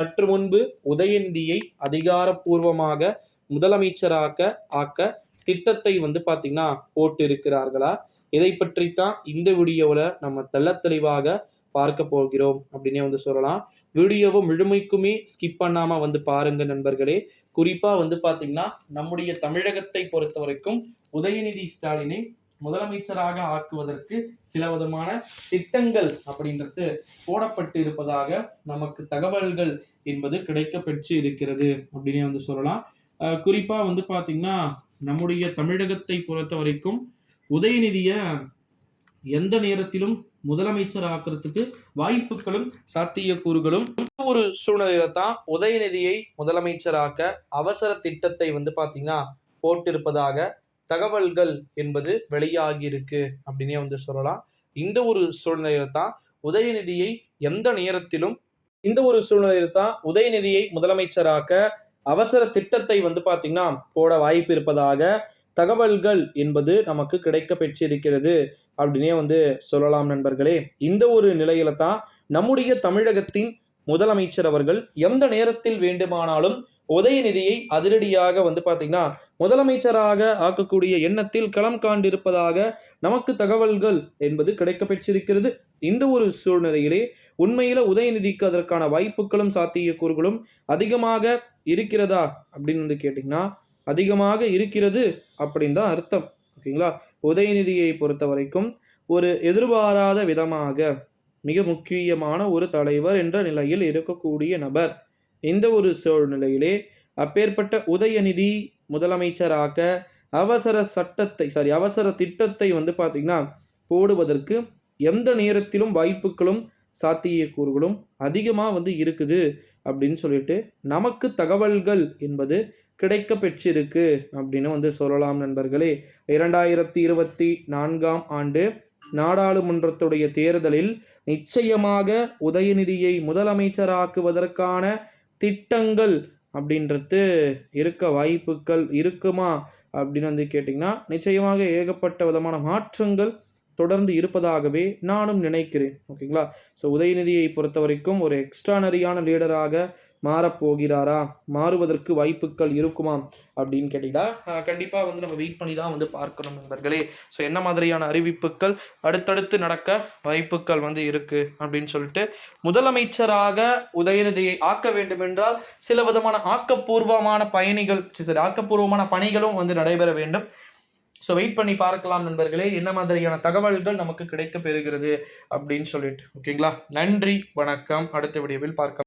சற்று முன்பு உதயநிதியை அதிகாரப்பூர்வமாக முதலமைச்சராக்க ஆக்க திட்டத்தை வந்து பார்த்தீங்கன்னா போட்டு இருக்கிறார்களா இதை பற்றி தான் இந்த வீடியோவில் நம்ம தெள்ளத் தெளிவாக பார்க்க போகிறோம் அப்படின்னே வந்து சொல்லலாம். வீடியோவை முழுமைக்குமே ஸ்கிப் பண்ணாமல் வந்து பாருங்க நண்பர்களே. குறிப்பாக வந்து பார்த்தீங்கன்னா நம்முடைய தமிழகத்தை பொறுத்த வரைக்கும் உதயநிதி ஸ்டாலினை முதலமைச்சராக ஆக்குவதற்கு சில விதமான திட்டங்கள் அப்படின்றது போடப்பட்டு இருப்பதாக நமக்கு தகவல்கள் என்பது கிடைக்க பெற்று இருக்கிறது அப்படின்னே வந்து சொல்லலாம். குறிப்பாக குறிப்பா வந்து பார்த்தீங்கன்னா நம்முடைய தமிழகத்தை பொறுத்த வரைக்கும் உதயநிதியை எந்த நேரத்திலும் முதலமைச்சர் ஆக்கிறதுக்கு வாய்ப்புகளும் சாத்தியக்கூறுகளும் ஒரு சூழ்நிலையில தான் உதயநிதியை முதலமைச்சராக்க அவசர திட்டத்தை வந்து பார்த்தீங்கன்னா போட்டிருப்பதாக தகவல்கள் என்பது வெளியாகி இருக்கு அப்படின்னே வந்து சொல்லலாம். இந்த ஒரு சூழ்நிலையில தான் உதயநிதியை எந்த நேரத்திலும் இந்த ஒரு சூழ்நிலையில தான் உதயநிதியை முதலமைச்சராக்க அவசர திட்டத்தை வந்து பாத்தீங்கன்னா போட வாய்ப்பு இருப்பதாக தகவல்கள் என்பது நமக்கு கிடைக்க பெற்றிருக்கிறது அப்படின்னே வந்து சொல்லலாம் நண்பர்களே. இந்த ஒரு நிலையில தான் நம்முடைய தமிழகத்தின் முதலமைச்சர் அவர்கள் எந்த நேரத்தில் வேண்டுமானாலும் உதயநிதியை அதிரடியாக வந்து பார்த்தீங்கன்னா முதலமைச்சராக ஆக்கக்கூடிய எண்ணத்தில் களம் காண்டிருப்பதாக நமக்கு தகவல்கள் என்பது கிடைக்கப்பெற்றிருக்கிறது. இந்த ஒரு சூழ்நிலையிலே உண்மையில உதயநிதிக்கு அதற்கான வாய்ப்புகளும் சாத்தியக்கூறுகளும் அதிகமாக இருக்கிறதா அப்படின்னு வந்து கேட்டிங்கன்னா அதிகமாக இருக்கிறது அப்படின்னு தான் அர்த்தம். ஓகேங்களா? உதயநிதியை பொறுத்த வரைக்கும் ஒரு எதிர்பாராத விதமாக மிக முக்கியமான ஒரு தலைவர் என்ற நிலையில் இருக்கக்கூடிய நபர். இந்த ஒரு சூழ்நிலையிலே அப்பேற்பட்ட உதயநிதி முதலமைச்சராக அவசர சட்டத்தை சாரி அவசர திட்டத்தை வந்து பார்த்திங்கன்னா போடுவதற்கு எந்த நேரத்திலும் வாய்ப்புகளும் சாத்தியக்கூறுகளும் அதிகமாக வந்து இருக்குது அப்படின்னு சொல்லிட்டு நமக்கு தகவல்கள் என்பது கிடைக்க பெற்றிருக்கு அப்படின்னு வந்து சொல்லலாம் நண்பர்களே. இரண்டாயிரத்தி இருபத்தி நான்காம் ஆண்டு நாடாளுமன்றத்துடைய தேர்தலில் நிச்சயமாக உதயநிதியை முதலமைச்சராக்குவதற்கான திட்டங்கள் அப்படின்றது இருக்க வாய்ப்புகள் இருக்குமா அப்படின்னு வந்து கேட்டிங்கன்னா நிச்சயமாக ஏகப்பட்ட விதமான மாற்றங்கள் தொடர்ந்து இருப்பதாகவே நானும் நினைக்கிறேன். ஓகேங்களா? ஸோ உதயநிதியை பொறுத்த வரைக்கும் ஒரு எக்ஸ்ட்ரானரியான லீடராக மாறப்போகிறாரா? மாறுவதற்கு வாய்ப்புகள் இருக்குமா அப்படின்னு கேட்டிங்கன்னா கண்டிப்பாக வந்து நம்ம வெயிட் பண்ணி தான் வந்து பார்க்கணும் நண்பர்களே. ஸோ என்ன மாதிரியான அறிவிப்புகள் அடுத்தடுத்து நடக்க வாய்ப்புகள் வந்து இருக்குது அப்படின்னு சொல்லிட்டு முதலமைச்சராக உதயநிதியை ஆக்க வேண்டும் என்றால் சில விதமான ஆக்கப்பூர்வமான பயணிகள் சரி ஆக்கப்பூர்வமான பணிகளும் வந்து நடைபெற வேண்டும். ஸோ வெயிட் பண்ணி பார்க்கலாம் நண்பர்களே என்ன மாதிரியான தகவல்கள் நமக்கு கிடைக்க பெறுகிறது அப்படின்னு சொல்லிட்டு. ஓகேங்களா நன்றி வணக்கம். அடுத்த வீடியோவில் பார்க்கலாம்.